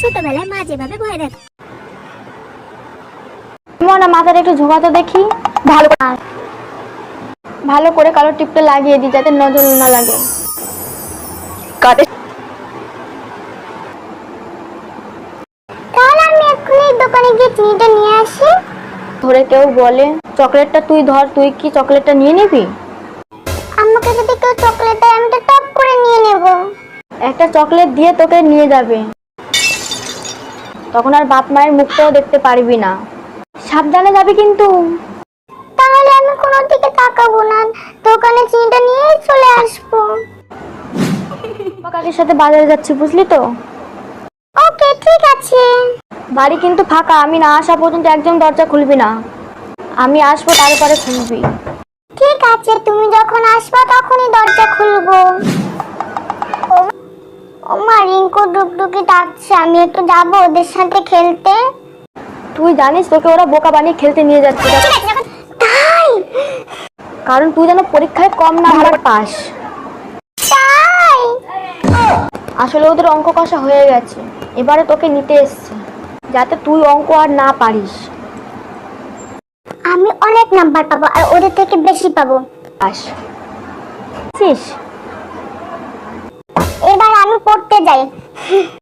ছোটবেলায় মা যেভাবে ভয় দেখ মনে একটু ঝোঁকাতে দেখি। ভালো ভালো করে কালো টিপটা লাগিয়ে দিই যাতে নজর না লাগে। কাটে তাহলে আমি এক্ষুনি দোকানে গিয়ে চিনিটা নিয়ে আসি। ধরে কেউ বলে চকলেটটা তুই ধর তুই কি চকলেটটা নিয়ে নিবি? আমাকে যদি কেউ চকলেট দেয় আমি তো টপ করে নিয়ে নেব। একটা চকলেট দিয়ে তোকে নিয়ে যাবে। তখন আর বাপ মায়ের মুখটাও দেখতে পারবি না। সাবধানে যাবি কিন্তু। তাহলে আমি কোনো দিকে তাকাবো না। দোকানে চিনিটা নিয়ে চলে আসব। কাকির সাথে বাজারে যাচ্ছি বুঝলি তো? ওকে ঠিক আছে। বাড়ি কিন্তু ফাঁকা আমি না আসা পর্যন্ত একদম দরজা খুলবি না। আমি আসব তারপরে খুলবি। ঠিক আছে তুমি যখন আসবা তখনই দরজা খুলবো। ও- মা রিঙ্কু ডুগডুগি ডাকছে আমি একটু যাব ওদের সাথে খেলতে। তুই জানিস তোকে ওরা বোকা বানিয়ে খেলতে নিয়ে যাচ্ছে তাই। কারণ তুই যেন পরীক্ষায় কম নাম্বার পাস। তাই। আসলে ওদের অঙ্ক কষা হয়ে গেছে। এবারে তোকে নিতে এসছে যাতে তুই অঙ্ক আর না পারিস। আমি অনেক নাম্বার পাবো আর ওদের থেকে বেশি পাবো। পাস। বুঝছিস? এবার আমি পড়তে যাই।